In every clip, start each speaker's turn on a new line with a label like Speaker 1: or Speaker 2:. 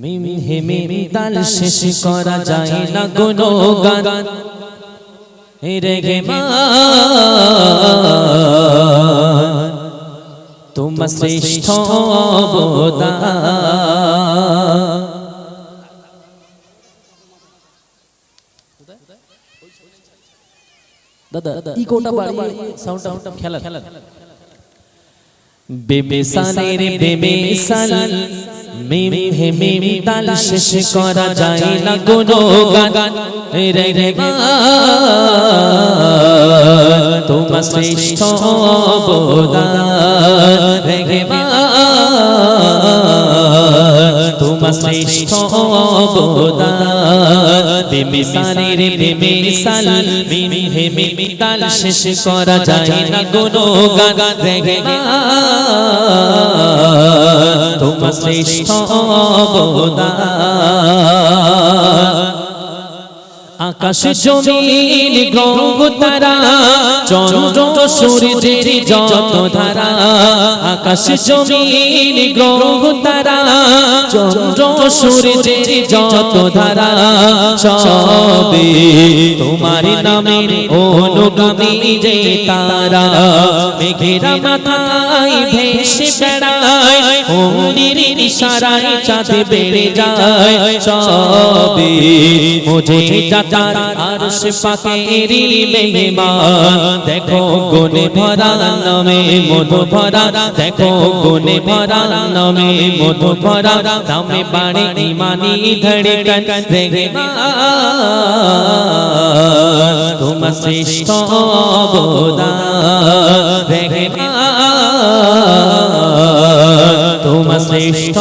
Speaker 1: মিম হে মিম তাল শেষ করা যায় না কোনো গান। হে রে গে মা। তোমার শ্রেষ্ঠ দাদা ইকোটা বাড়িয়ে সাউন্ডটা খেলা। খেলা। বেবেসানের বেবেসাল মিম হে মিম তাল শেষ করা যায় না কোনো গান। রে রে তোমার শ্রেষ্ঠ অবদান। রে রে তোমার শ্রেষ্ঠ অবদান। বেমিসানের বেমিসাল মিম হে মিম তাল শেষ করা যায় না কোনো গান দেখে মা তোমার শ্রেষ্ঠ অবদান। আকাশ জমিন গ্রহ তারা চন্দ্র সূর্যের যত ধারা। আকাশ জমিন গ্রহ তারা চন্দ্র সূর্যের যত ধারা। সবে তোমার নামের অনুগামী যে তারা মেঘেরা মাথায় ভেসে বেড়ায় অঙ্গির ইশারায় চাঁদ বেড়ে যায় সবে মুঝে যাতার আরশ পাকের মেহমান। দেখো গুনে ভরা নামে মধু ভরা। দেখো গুনে ভরা নামে মধু ভরা। দামে বাড়ে ইমানি ধড়কন রে তোমার শ্রেষ্ঠ অবদান রে তোমার শ্রেষ্ঠ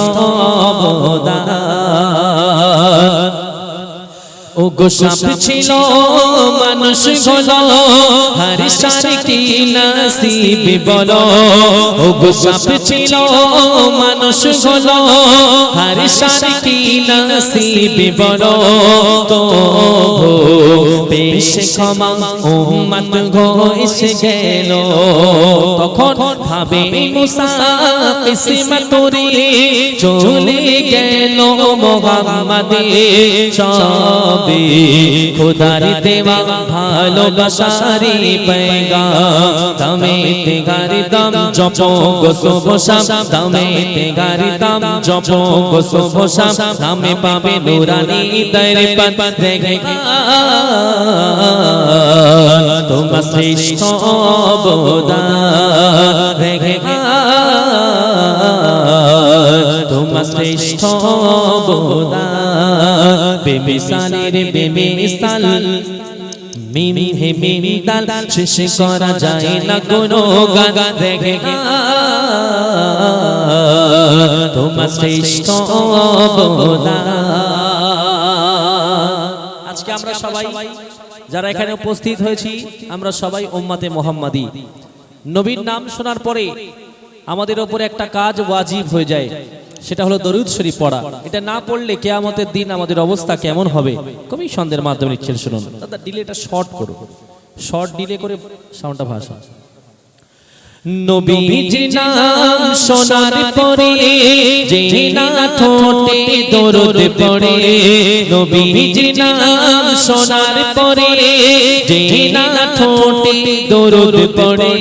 Speaker 1: ও গোসাপ ছিল মানুষ বলো হর সারি কি নসিব বলো। ও গোসাপ ছিল মানুষ বলো হর সারি কি নসিব বলো। তো বেশ ক্ষমা উম্মত গো এসে গেল। তখন ভাবে মুসা, কিসমত রে চলে গেল মোহাম্মদে। সবে খোদার দেওয়া ভালোবাসারি পেগা দমে তেগার দম জপ গোসো বসাম দমে তেগার দম জপ গোসো বসাম নামে পাবে নুরানি দরে পত দেখে তোমার শ্রেষ্ঠ অবদান রেখে তোমার শ্রেষ্ঠ অবদান বেমিসালের বেমিসাল মিম হে মিম দাল শেষ করা যায় না কোনো গান রেখে তোমার শ্রেষ্ঠ অবদান আজকে আমরা সবাই যারা এখানে উপস্থিত হয়েছি আমরা সবাই ওম্মাতে মোহাম্মদী। নবীর নাম শোনার পরে আমাদের ওপরে একটা কাজ ওয়াজিব হয়ে যায়। সেটা হলো দরুদ শরীফ পড়া। এটা না পড়লে কেয়ামতের দিন আমাদের অবস্থা কেমন হবে? কবি সন্দের মাধ্যমে নিচ্ছেন শুনুন। দাদা ডিলেটা শর্ট করো। শর্ট ডিলে করে সাউন্ডটা ভাষা নবীজি নাম শোনার পরে যে না ঠোঁটে দরুদ পড়ে। নবীজি নাম শোনার পরে যে না ঠোঁটে দরুদ পড়ে।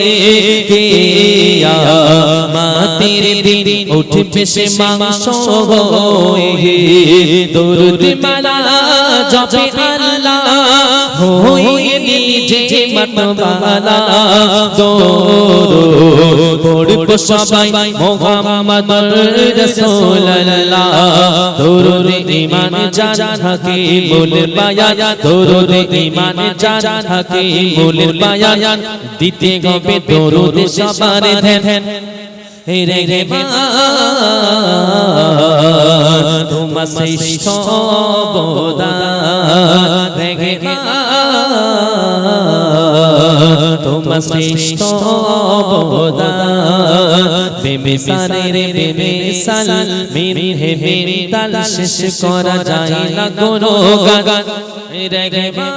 Speaker 1: কে মাতের দিন উঠবে মাংস দরুদ মালা জপে আল্লাহ নিজে মতবালা দরুদ পড়ব সবাই মোহাম্মদ রাসূলুল্লাহ দরুদ ঈমান জান থাকে মূল বায়ান দরুদ ঈমান জান থাকে মূল বায়ান দিতে হবে দরুদ সবার ধ্যান হে রে রে মা তোমার শ্রেষ্ঠ অবদান রে রে মা শ্রেষ্ঠ অবদান বেমিসানের বেমিসাল মিম হে মিম তাল শেষ করা যায় না কোনো গান রে রে মা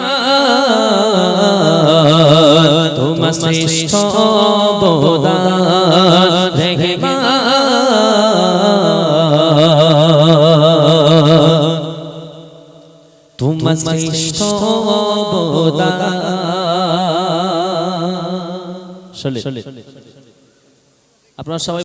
Speaker 1: তোমার শ্রেষ্ঠ অবদান রে রে মা তোমার শ্রেষ্ঠ অবদান চলে আপনারা সবাই